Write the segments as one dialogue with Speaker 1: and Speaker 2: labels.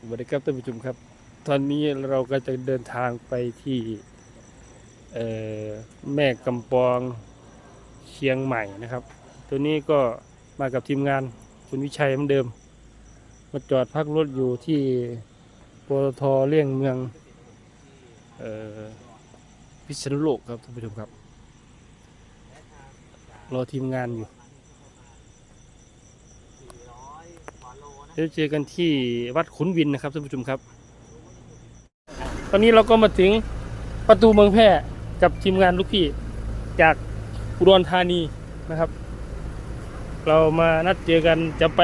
Speaker 1: สวัสดีครับท่านผู้ชมครับ ตอนนี้เราก็จะเดินทางไปที่แม่กำปองเชียงใหม่นะครับ ตัวนี้ก็มากับทีมงานคุณวิชัยเหมือนเดิม มาจอดพักรถอยู่ที่ปตทเลี่ยงเมืองออพิษณุโลกครับท่านผู้ชมครับ รอทีมงานอยู่ ดี๋ยวเจอกันที่วัดขุนวินนะครับท่านผู้ชมครับ ตอนนี้เราก็มาถึงประตูเมืองแพร่กับทีมงานลูกพี่จากอุดรธานีนะครับ เรามานัดเจอกันจะไป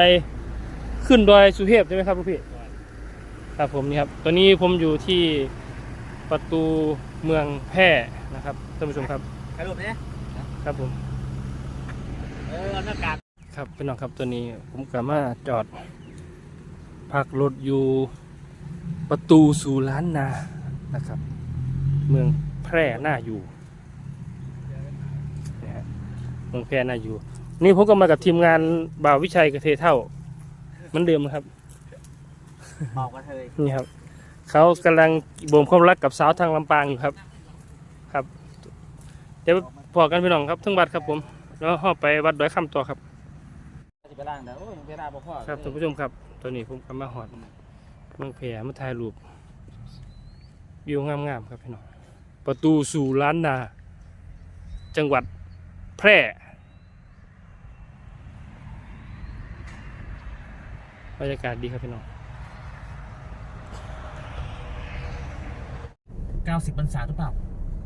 Speaker 1: ขึ้นดอยสุเทพใช่ไหมครับลูกพี่ครับผมนี่ครับตอนนี้ผมอยู่ที่ประตูเมืองแพร่นะครับท่านผู้ชมครับ
Speaker 2: ถ่ายรูปเนี่ย
Speaker 1: ครับผม
Speaker 2: เออเอาหน้ากาก
Speaker 1: ครับพี่น้องครับตัวนี้ผมกลับมาจอด พักรถอยู่ประตูสู่ล้านนานะครับ เมืองแพร่น่าอยู่นะฮะเมืองแพร่น่าอยู่ นี่ผมก็มากับทีมงานบ่าววิชัยกระเทเท่าเหมือนเดิมนะครับ
Speaker 2: บอกกันเลย
Speaker 1: นี่ครับเขากำลังบ่มความรักกับสาวทางลำปางอยู่ครับ ครับเดี๋ยวพอกันพี่น้องครับทั้งวัดครับผม แล้วห้อไปวัดดอยคำต่อครับ
Speaker 2: จะไปล่างเด้อโอ้ยเวลาบ่พอ
Speaker 1: ครับท่านผู้ชมครับ ตอนนี้ผมกำมาหอดเมืองแพร่มาถ่ายรูปวิวงามๆครับพี่น้อง ประตูสู่ล้านนา จังหวัดแพร่บรรยากาศดีครับพี่น้อง
Speaker 2: เก้าสิบพรรษาหรือเปล่า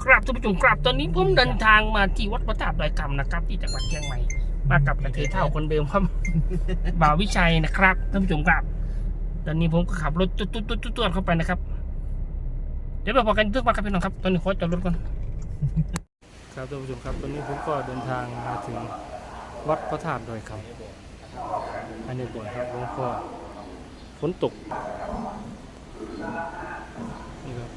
Speaker 1: ครับท่านผู้ชมครับตอนนี้ผมเดินทางมาที่วัดพระธาตุดอยคำนะครับ ที่จังหวัดเชียงใหม่ มากับกระเทยเท่าคนเดิมครับ บ่าววิชัยนะครับท่านผู้ชมครับ ตอนนี้ผมก็ขับรถตุ๊ดตุ๊ดตุ๊ดตุ๊ดเข้าไปนะครับ เดี๋ยวไปพอกันทุกวันครับพี่น้องครับ ตอนนี้ขอจอดรถก่อน ครับท่านผู้ชมครับ ตอนนี้ผมก็เดินทางมาถึงวัดพระธาตุดอยคำอันนี้ก่อนครับหลวงพ่อฝนตกนี่ครับ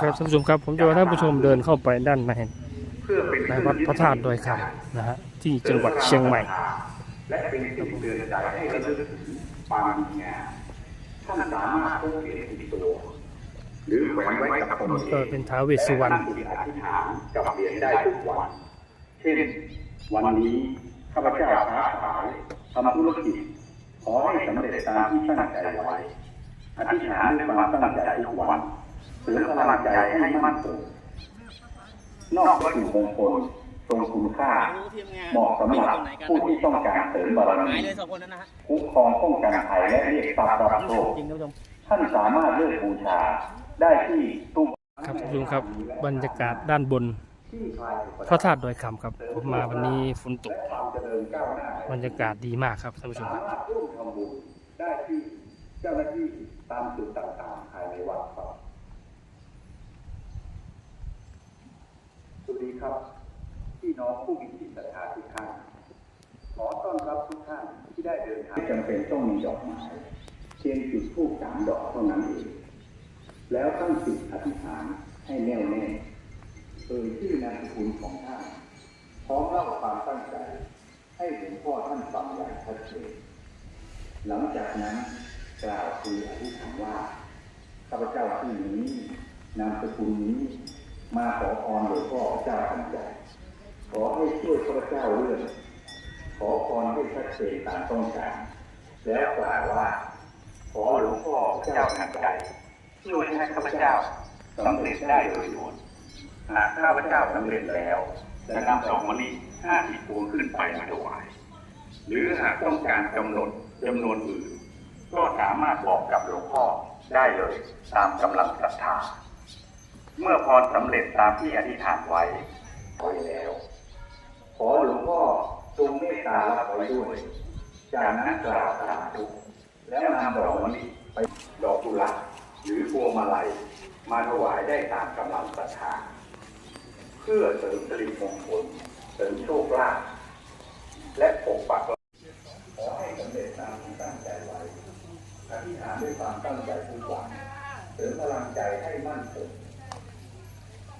Speaker 1: ครับท่านผู้ชมครับผมจะพาท่านผู้ชมเดินเข้าไปด้านในในวัดพระธาตุดอยคำนะฮะที่จังหวัดเชียงใหม่
Speaker 3: และเป็นสิ่งเตือนใจให้ระลึกถึงความดีงามท่านสามารถพกเหรียญติดตัวหรือแขวนไว้กับตนเอ
Speaker 1: ก็
Speaker 3: ง
Speaker 1: เป็นท้าวเวสสุวรรณ
Speaker 3: ตั้งจิตอธิษฐานกับเหรียญได้ทุกวัน เช่น วันนี้ข้าพเจ้าค้าขายทำธุรกิจขอให้สำเร็จตามที่ตั้งใจไว้อธิษฐานด้วยความตั้งใจทุกวัน เสริมพลังใจให้มั่นคงนอกวัตถุมงคลทรงคุณค่าเหมาะสำหรับผู้ที่ต้องการเสริมบารมี
Speaker 2: คุ้
Speaker 3: มครองป้องกันภัยและเรียกทรัพย์รับโชค
Speaker 2: จริงท่านผู้ชม
Speaker 3: ท่านสามารถเลือกบูชาได้ที่ตู้
Speaker 1: ครับท่านครับ บรรยากาศด้านบนพระธาตุดอยคำครับผมมาวันนี้ฝนตก บรรยากาศดีมากครับท่านผู้ชมครับ
Speaker 3: สามารถร่วมทำบุญได้ที่เจ้าหน้าที่ตามจุดต่างๆภายในวัดครับสวัสดี ครับพี่น้องผู้มีจิตศรัทธาทุกท่านขอต้อนรับทุกท่านที่ได้เดินทางจำเป็นต้องมีดอกไม้เพียงจุดธูปสามดอกเท่านั้นเองแล้วตั้งจิตอธิษฐานให้แน่วแน่เอ่ยชื่อนามสกุลของท่านพร้อมเล่าความตั้งใจ ให้หลวงพ่อท่านฟังอย่างชัดเจนหลังจากนั้นกล่าวคืออธิษฐานว่าข้าพเจ้าชื่อนี้นามสกุลนี้ มาขอพรหลวงพ่อเจ้าทันใจ ขอให้ช่วยข้าพเจ้าเรื่องขอพรให้ชัดเจนตามต้องการแล้วกล่าวว่า ขอหลวงพ่อเจ้าทันใจช่วยให้ข้าพเจ้าสำเร็จได้โดยด่วนหากข้าพเจ้าสำเร็จแล้วจะนำสองมะลิห้าสิบพวงขึ้นไปมาถวาย หรือหากต้องการกำหนดจำนวนอื่น ก็สามารถบอกกับหลวงพ่อได้เลยตามกำลังศรัทธา เมื่อพรสำเร็จตามที่อธิษฐานไว้ไว้แล้ว ขอหลวงพ่อทรงเมตตารับไว้ด้วย จากนั้นกล่าวสาธุแล้วนำดอกมะลิไปดอกกุหลาบหรือพวงมาลัยมาถวายได้ตามกำลังศรัทธาเพื่อเสริมสิริมงคลเสริมโชคลาภและปกปักรักษาขอให้สำเร็จตามที่ตั้งใจไว้อธิษฐานด้วยความตั้งใจทุกวันเสริมพลังใจให้มั่นคง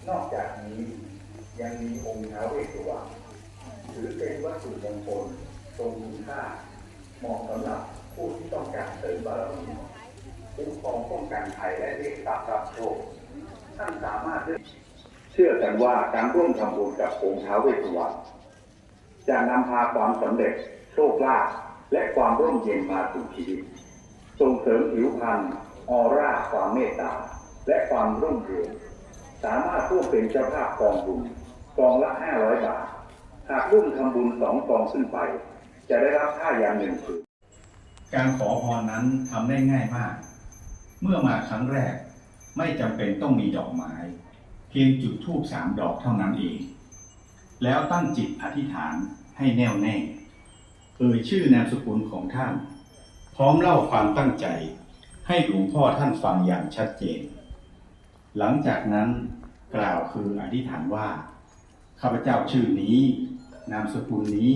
Speaker 3: นอกจากนี้ยังมีองค์ท้าวเวสสุวรรณถือเป็นวัตถุมงคลทรงคุณค่าเหมาะสำหรับผู้ที่ต้องการเสริมบารมีคุ้มครองป้องกันภัยและเรียกทรัพย์รับโชคท่านสามารถเชื่อกันว่าการร่วมทำบุญกับองค์ท้าวเวสสุวรรณจะนำพาความสำเร็จโชคลาภและความร่มเย็นมาสู่ชีวิต ส่งเสริมผิวพรรณออร่าความเมตตา และความรุ่งเรือง สามารถร่วมเป็นเจ้าภาพกองบุญกองละ500บาท หากร่วมทำบุญสองกองขึ้นไป จะได้รับค่ายาหนึ่งผืน
Speaker 4: การขอพรนั้นทำได้ง่ายมาก เมื่อมาครั้งแรกไม่จำเป็นต้องมีดอกไม้ เพียงจุดธูปสามดอกเท่านั้นเอง แล้วตั้งจิตอธิษฐานให้แน่วแน่เอ่ยชื่อนามสกุลของท่าน พร้อมเล่าความตั้งใจให้หลวงพ่อท่านฟังอย่างชัดเจน หลังจากนั้นกล่าวคืออธิษฐานว่า ข้าพเจ้าชื่อนี้ นามสกุลนี้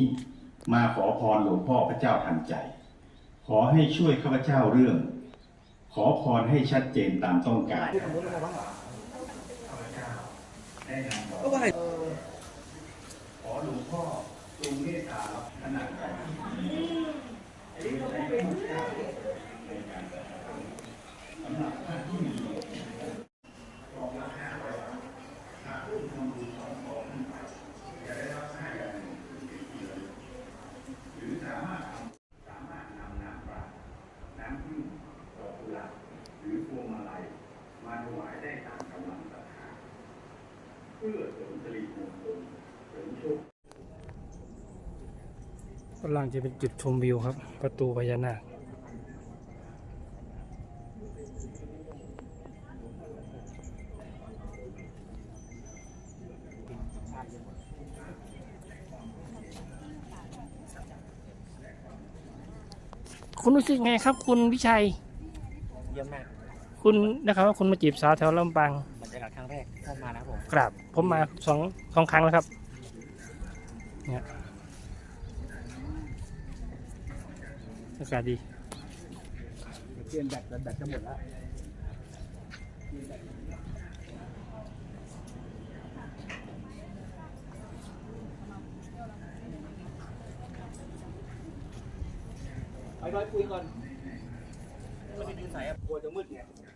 Speaker 4: มาขอพรหลวงพ่อพระเจ้าทันใจ ขอให้ช่วยข้าพเจ้าเรื่อง ขอพรให้ชัดเจนตามต้องการ ขอหลวงพ่อทรงเมตตาขนาดใหญ่ใช้เป็นเจ้าในการกระทำสำหรับท่านที่มีกองละห้าร้อยบาทหากร่วมทำบุญสองกองขึ้นไปจะได้รับห้าอย่างหนึ่งหรือสามารถทำสามารถนำน้ำปลาน้ำผึ้งดอกกุหลาบหรือพวงมาลัยมาถวายได้ตามกำลังศรัทธา เพื่อเสริมสิริมงคลเสริมโชค
Speaker 1: กำลังจะเป็นจุดชมวิวครับ ประตูพญานาคคุณรู้สึกไงครับ คุณวิชัย
Speaker 2: เยี่ยมมาก
Speaker 1: คุณนะครับว่าคุณมาจีบสาวแถวลำปาง
Speaker 2: เข้ามานะครับผม
Speaker 1: กราบผมมาสองสองครั้งแล้วครับเนี่ยอากาศดี
Speaker 2: เปลี่ยนแบตแบตจะหมดแล้วไปร้อยคุยก่อนไม่ได้ยืนใส่อะกลัวจะมืดไงบ